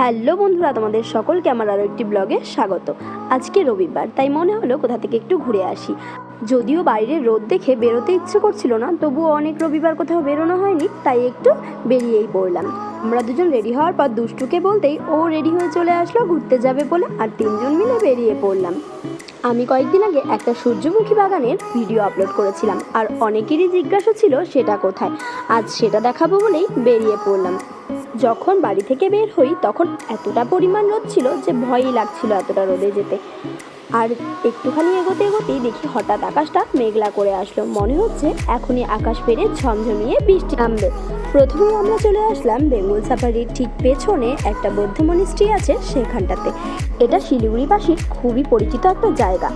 Hello বন্ধুরা, তোমাদের সকলকে আমার আরও একটি ব্লগে স্বাগত। আজকে রবিবার, তাই মনে হলো কোথা থেকে একটু ঘুরে আসি। যদিও বাইরে রোদ দেখে বেরোতে ইচ্ছে করছিল না, তবুও অনেক রবিবার কোথাও বেরোনো হয়নি, তাই একটু বেরিয়েই পড়লাম। আমরা দুজন রেডি হওয়ার পর দুষ্টুকে বলতেই ও রেডি হয়ে চলে আসলো, ঘুরতে যাবে বলে আর তিনজন মিলে বেরিয়ে পড়লাম। আমি কয়েকদিন আগে একটা সূর্যমুখী বাগানের ভিডিও আপলোড করেছিলাম, আর অনেকেরই জিজ্ঞাসা ছিল সেটা কোথায়। আজ সেটা দেখাবো বলেই বেরিয়ে পড়লাম। যখন বাড়ি থেকে বের হই, তখন এতটা পরিমাণ রোদ ছিল যে ভয়ই লাগছিল এতটা রোদে যেতে। আর একটুখানি এগোতে এগোতেই দেখি হঠাৎ আকাশটা মেঘলা করে আসলো। মনে হচ্ছে এখনই আকাশ পেরে ঝমঝমিয়ে বৃষ্টি নামবে। প্রথমে আমরা চলে আসলাম বেঙ্গল সাফারির ঠিক পেছনে একটা বৌদ্ধ মনিস্ট্রি আছে সেখানটাতে। এটা শিলিগুড়িবাসীর খুবই পরিচিত একটা জায়গা।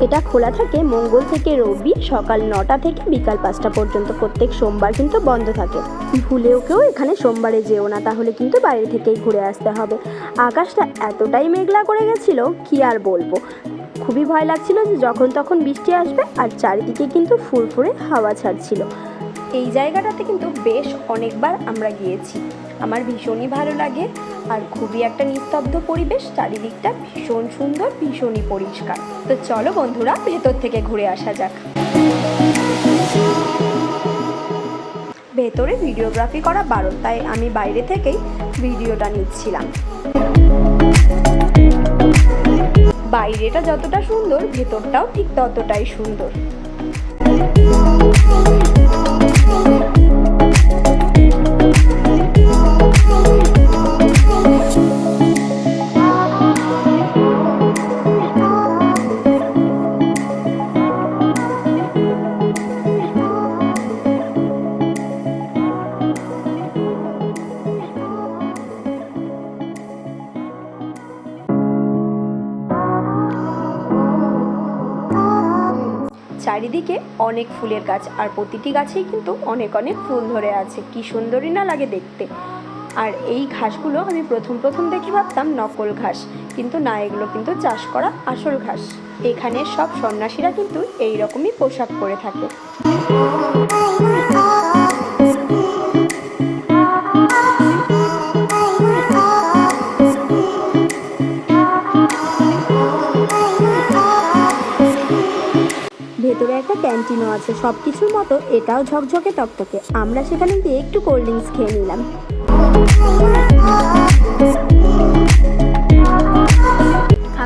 এটা খোলা থাকে মঙ্গল থেকে রবি, সকাল নটা থেকে বিকাল পাঁচটা পর্যন্ত। প্রত্যেক সোমবার কিন্তু বন্ধ থাকে। ভুলেও কেউ এখানে সোমবারে যেও না, তাহলে কিন্তু বাইরে থেকেই ঘুরে আসতে হবে। আকাশটা এতটাই মেঘলা করে গেছিল, কি আর বলব? খুবই ভয় লাগছিল যে যখন তখন বৃষ্টি আসবে আর চারিদিকে কিন্তু ফুরফুরে হাওয়া ছাড়ছিল। এই জায়গাটাতে কিন্তু বেশ অনেকবার আমরা গিয়েছি। আমার ভীষণই ভালো লাগে আর খুবই একটা নিস্তব্ধ পরিবেশ, চারিদিকটা ভীষণ সুন্দর, ভীষণই পরিষ্কার। তো চলো বন্ধুরা, ভেতর থেকে ঘুরে আসা যাক। ভেতরে ভিডিওগ্রাফি করা বারণ, তাই আমি বাইরে থেকেই ভিডিওটা নিচ্ছিলাম। বাইরেটা যতটা সুন্দর, ভেতরটাও ঠিক ততটাই সুন্দর। চারিদিকে অনেক ফুলের গাছ আর প্রতিটি গাছেই কিন্তু অনেক অনেক ফুল ধরে আছে। কি সুন্দরই না লাগে দেখতে। আর এই ঘাসগুলো আমি প্রথম প্রথম দেখে ভাবতাম নকল ঘাস, কিন্তু না, এগুলো কিন্তু চাষ করা আসল ঘাস। এখানে সব সন্ন্যাসীরা কিন্তু এই রকমই পোশাক পরে থাকে। ভেতরে একটা ক্যান্টিনও আছে সব কিছুর মতো এটাও ঝকঝকে টকটকে আমরা সেখানে গিয়ে একটু কোল্ড ড্রিঙ্কস খেয়ে নিলাম।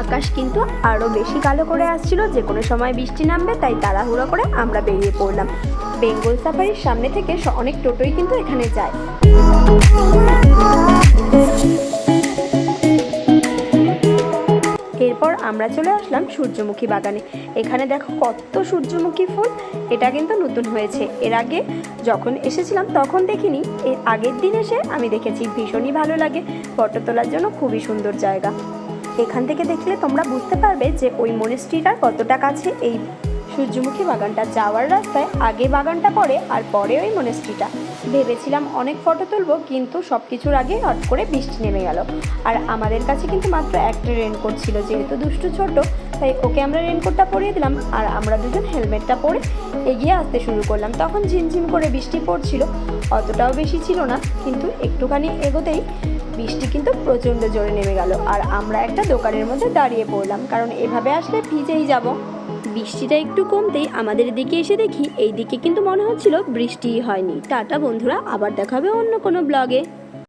আকাশ কিন্তু আরও বেশি কালো করে আসছিল, যে কোনো সময় বৃষ্টি নামবে, তাই তাড়াহুড়ো করে আমরা বেরিয়ে পড়লাম। বেঙ্গল সাফারির সামনে থেকে অনেক টোটোই কিন্তু এখানে যায়। আমরা চলে আসলাম সূর্যমুখী বাগানে। এখানে দেখো কত সূর্যমুখী ফুল, এটা কিন্তু নতুন হয়েছে। এর আগে যখন এসেছিলাম তখন দেখিনি, এর আগের দিন এসে আমি দেখেছি, ভীষণই ভালো লাগে, ফটো তোলার জন্য খুবই সুন্দর জায়গা। এখান থেকে দেখলে তোমরা বুঝতে পারবে যে ওই মনেস্ট্রিটার কতটা কাছে, এই সূর্যমুখী বাগানটা যাওয়ার রাস্তায় আগে বাগানটা পড়ে আর পরে ওই মনেস্ট্রিটা ভেবেছিলাম অনেক ফটো তুলবো, কিন্তু সব কিছুর আগে হট করে বৃষ্টি নেমে গেল। আর আমাদের কাছে কিন্তু মাত্র একটা রেনকোট ছিল, যেহেতু দুষ্টু ছোট, তাই ওকে আমরা রেনকোটটা পরিয়ে দিলাম। আর আমরা দুজন হেলমেটটা পরে এগিয়ে আসতে শুরু করলাম। তখন ঝিমঝিম করে বৃষ্টি পড়ছিল, অতটাও বেশি ছিল না, কিন্তু একটুখানি এগোতেই বৃষ্টি কিন্তু প্রচণ্ড জোরে নেমে গেল। আর আমরা একটা দোকানের মধ্যে দাঁড়িয়ে পড়লাম, কারণ এভাবে আসলে ভিজেই যাব। বৃষ্টিটা একটু কমতেই আমাদের দিকে এসে দেখি এই দিকে কিন্তু মনে হচ্ছিল বৃষ্টিই হয়নি। টাটা বন্ধুরা, আবার দেখাবে অন্য কোনো ব্লগে